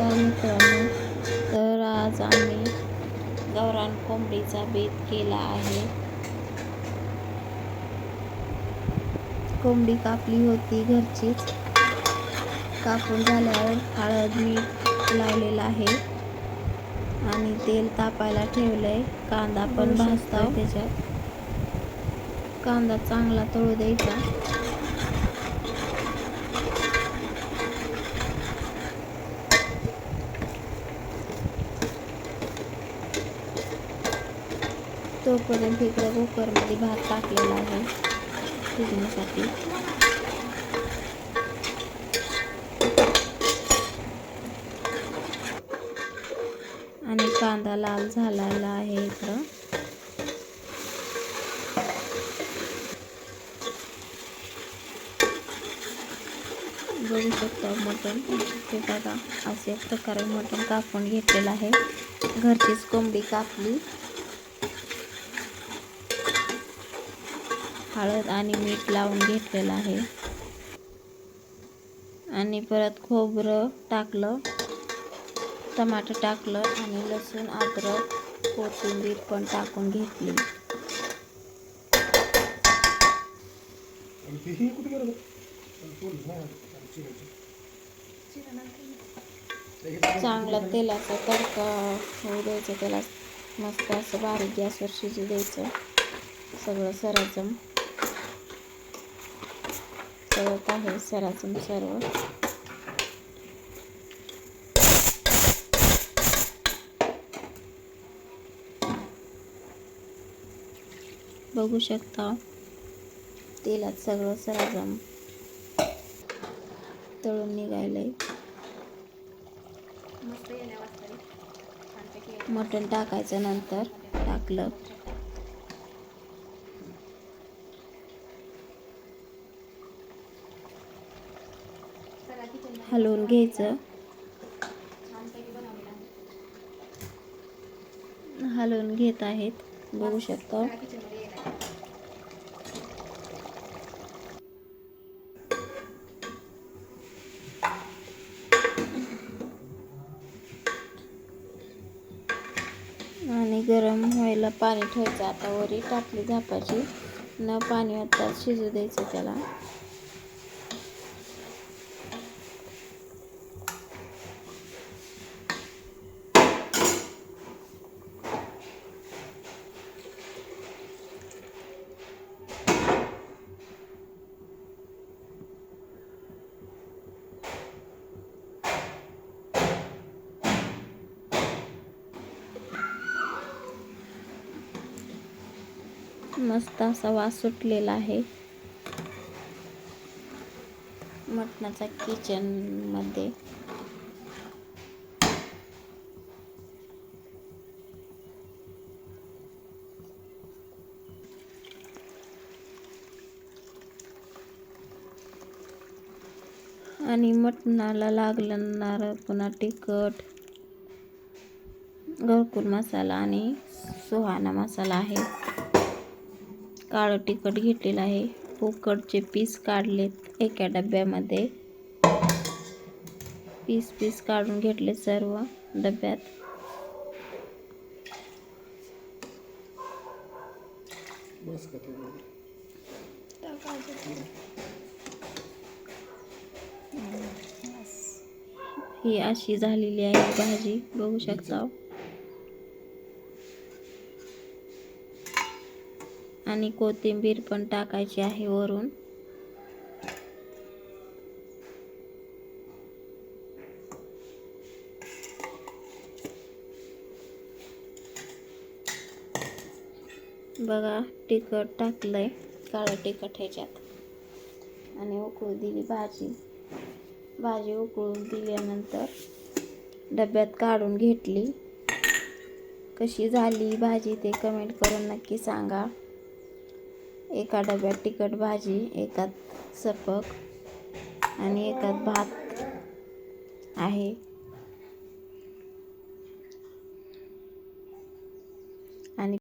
नमस्कार मित्रांनो. तर आज आम्ही गौरान कोंबडीचा बेत केला आहे. कोंबडी कापली होती घरचीच कापून झाल्यावर हळद मीठ लावलेलं आहे. आणि तेल तापायला ठेवलंय. कांदा पण भाजतो त्याच्यात. कांदा चांगला तळू द्यायचा. तोपर्यंत इकडे कुकरमध्ये भात टाकलेला आहे. शिजण्यासाठी आणि कांदा लाल झालेला आहे इकडं. बघू शकता मटण. ते बघा असे प्रकारे मटण कापून घेतलेलं आहे. घरचीच कोंबडी कापली. हळद आणि मीठ लावून घेतलेलं आहे. आणि परत खोबरं टाकलं. टमाटर टाकलं आणि लसूण अद्रक कोथिंबीर पण टाकून घेतली. चांगलं तेलाचा तडका होऊ द्यायचं त्याला मस्त असं बारीक गॅसवर शिजू द्यायचं. सगळं सराचम तळत आहे सराचम सर्व. बघू शकता तेलात सगळं सराजम तळून निघायलंय मटण टाकायचं नंतर टाकलं. हलवून घ्यायचं. हलवून घेत आहेत. बघू शकता. आणि गरम व्हायला पाणी ठेवायचं. आता वरी टाकली झापाची. न पाणी आता शिजू द्यायचं त्याला. मस्त असा वास सुटलेला आहे. मटणाचा किचनमध्ये. आणि मटणाला लागणार पुन्हा तिखट घरकुल मसाला आणि सुहाना मसाला आहे. काळं तिखट घेतलेलं आहे. उकडचे पीस काढलेत एका डब्यामध्ये. पीस पीस काढून घेतले सर्व डब्यात. ही अशी झालेली आहे भाजी. बघू शकता. आणि कोथिंबीर पण टाकायची आहे वरून. बघा तिखट टाकलंय काळं तिखट ह्याच्यात. आणि उकळू दिली भाजी. भाजी उकळून दिल्यानंतर डब्यात काढून घेतली. कशी झाली भाजी ते कमेंट करून नक्की सांगा. एका डब्यात तिखट भाजी एकात सपक आणि एकात भात आहे.